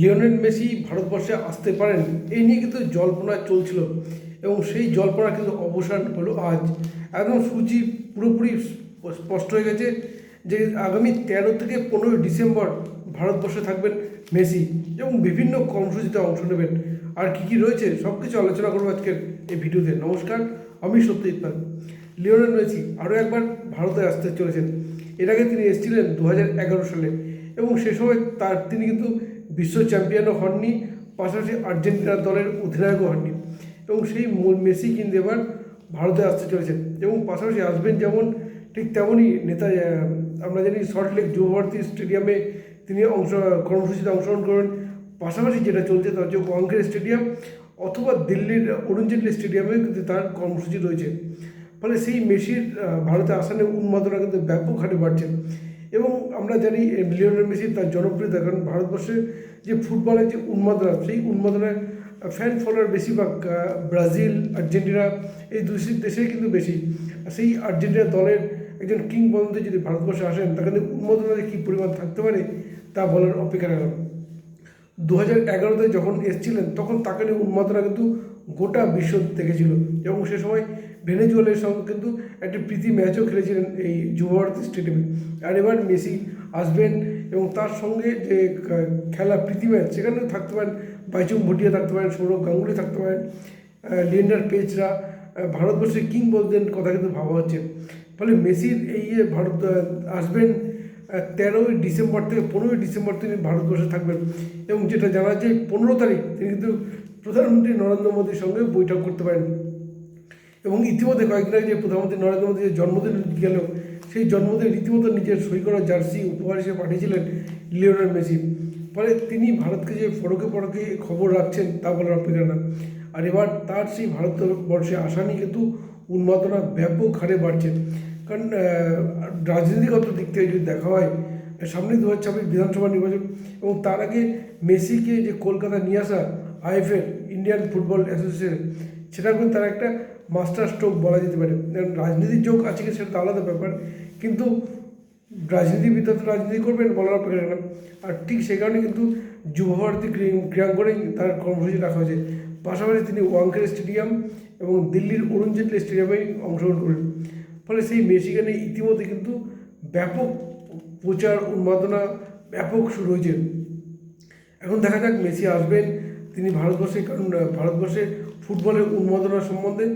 Lionel Messi ভারতবর্ষে আসতে পারেন, এই নিয়ে কিন্তু জল্পনা চলছিল এবং সেই জল্পনা কিন্তু অবসান হলো আজ। একদম সূচি পুরোপুরি স্পষ্ট হয়ে গেছে যে আগামী তেরো থেকে পনেরোই ডিসেম্বর ভারতবর্ষে থাকবেন মেসি এবং বিভিন্ন কর্মসূচিতে অংশ নেবেন। আর কী কী রয়েছে সব কিছু আলোচনা করব আজকের এই ভিডিওতে। নমস্কার, আমি সত্যজিৎ পাল। লিওনেল মেসি আরও একবার ভারতে আসতে চলেছেন। এর আগে তিনি এসেছিলেন দু সালে এবং সে সময় তার তিনি কিন্তু বিশ্ব চ্যাম্পিয়নও হননি, পাশাপাশি আর্জেন্টিনা দলের অধিনায়কও হননি। এবং সেই মেসি কিন্তু এবার ভারতে আসতে চলেছেন। এবং পাশাপাশি আসবেন যেমন, ঠিক তেমনই নেতা আমরা জানি সল্টলেক যুবভারতী স্টেডিয়ামে তিনি অংশ কর্মসূচিতে অংশগ্রহণ করবেন পাশাপাশি যেটা চলছে তা হচ্ছে ওয়াংখেড়ে স্টেডিয়াম অথবা দিল্লির অরুণ জেটলি স্টেডিয়ামে কিন্তু তার কর্মসূচি রয়েছে। ফলে সেই মেসির ভারতে আসা নিয়ে উন্মাদনা কিন্তু ব্যাপক হারে বাড়ছে। এবং আমরা জানি লিওনেল মেসির তার জনপ্রিয়তা, কারণ ভারতবর্ষের যে ফুটবলের যে উন্মাদনা, সেই উন্মাদনায় ফ্যান ফলোয়ার বেশিরভাগ ব্রাজিল, আর্জেন্টিনা, এই দুই দেশেই কিন্তু বেশি। সেই আর্জেন্টিনা দলের একজন কিংবদন্তি যদি ভারতবর্ষে আসেন তাহলে উন্মাদনা কী পরিমাণ থাকতে পারে, তা বলার অপেক্ষা রাখলাম দু হাজার এগারোতে যখন এসেছিলেন, তখন তাকে নিয়ে উন্মাদনা কিন্তু গোটা বিশ্ব দেখেছিল এবং সে সময় ভেনেজুয়েলের সঙ্গে কিন্তু একটা প্রীতি ম্যাচও খেলেছিলেন এই যুবভারতী স্টেডিয়ামে। আর এবার মেসি আসবেন এবং তার সঙ্গে যে খেলা প্রীতি ম্যাচ, সেখানেও থাকতে পারেন, বাইচুং ভুটিয়া থাকতে পারেন, সৌরভ গাঙ্গুলি থাকতে পারেন লিয়েন্ডার পেজরা ভারতবর্ষের কিং বলতেন কথা কিন্তু ভাবা হচ্ছে। ফলে মেসির এই ভারত আসবেন তেরোই ডিসেম্বর থেকে পনেরোই ডিসেম্বর তিনি ভারতবর্ষে থাকবেন এবং যেটা জানা যায়, পনেরো তারিখ তিনি কিন্তু প্রধানমন্ত্রী নরেন্দ্র মোদীর সঙ্গে বৈঠক করতে পারেন। এবং ইতিমধ্যে কয়েকদিন আগে যে প্রধানমন্ত্রী নরেন্দ্র মোদীর জন্মদিন গেল, সেই জন্মদিন রীতিমতো নিজের সই করা জার্সি উপহার হিসেবে পাঠিয়েছিলেন লিওনেল মেসি। ফলে তিনি ভারতকে যে ফড়কে ফড়কে খবর রাখছেন, তা বলার অপেক্ষা না। আর এবার তার সেই ভারতবর্ষে আসা নিয়ে কিন্তু উন্মাদনা ব্যাপক হারে বাড়ছে। কারণ রাজনীতিগত দিক থেকে যদি দেখা হয়, সামনে দু হাজার ছাব্বিশ বিধানসভা নির্বাচন এবং তার আগে মেসিকে যে কলকাতা নিয়ে আসা আইএফএল ইন্ডিয়ান ফুটবল অ্যাসোসিয়েশন সেটা কিন্তু তার একটা মাস্টার স্ট্রোক বলা যেতে পারে। রাজনীতির যোগ আছে কি সেটা তো আলাদা ব্যাপার, কিন্তু রাজনীতিবিদরা তো রাজনীতি করবেন বলার অপেক্ষা রাখলাম আর ঠিক সে কারণে কিন্তু যুবভারতী ক্রী- ক্রীড়াঙ্গনেই তার কর্মসূচি রাখা হয়েছে। পাশাপাশি তিনি ওয়াংখেড়ে স্টেডিয়াম এবং দিল্লির অরুণ জেটলি স্টেডিয়ামেই অংশগ্রহণ করেন। ফলে সেই মেসিগানে ইতিমধ্যে কিন্তু ব্যাপক প্রচার, উন্মাদনা ব্যাপক শুরু হয়েছে। এখন দেখা যাক, মেসি আসবেন তিনি ভারতবর্ষে, কারণ ভারতবর্ষে ফুটবলের উন্মাদনা সম্বন্ধে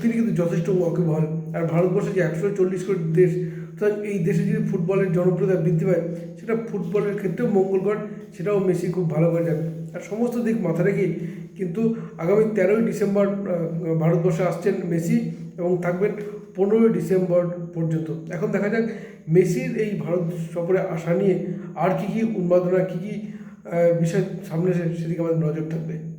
তিনি কিন্তু যথেষ্ট ওয়াকিবহাল। আর ভারতবর্ষে যে একশো চল্লিশ কোটি দেশ, সুতরাং এই দেশে যদি ফুটবলের জনপ্রিয়তা বৃদ্ধি পায়, সেটা ফুটবলের ক্ষেত্রেও মঙ্গলকর সেটাও মেসি খুব ভালো করে জানে। আর সমস্ত দিক মাথা রেখেই কিন্তু আগামী তেরোই ডিসেম্বর ভারতবর্ষে আসছেন মেসি এবং থাকবেন পনেরোই ডিসেম্বর পর্যন্ত। এখন দেখা যাক মেসির এই ভারত সফরে আসা নিয়ে আর কী কী উন্মাদনা, কী কী বিষয় সামনে সেদিকে আমাদের নজর থাকবে।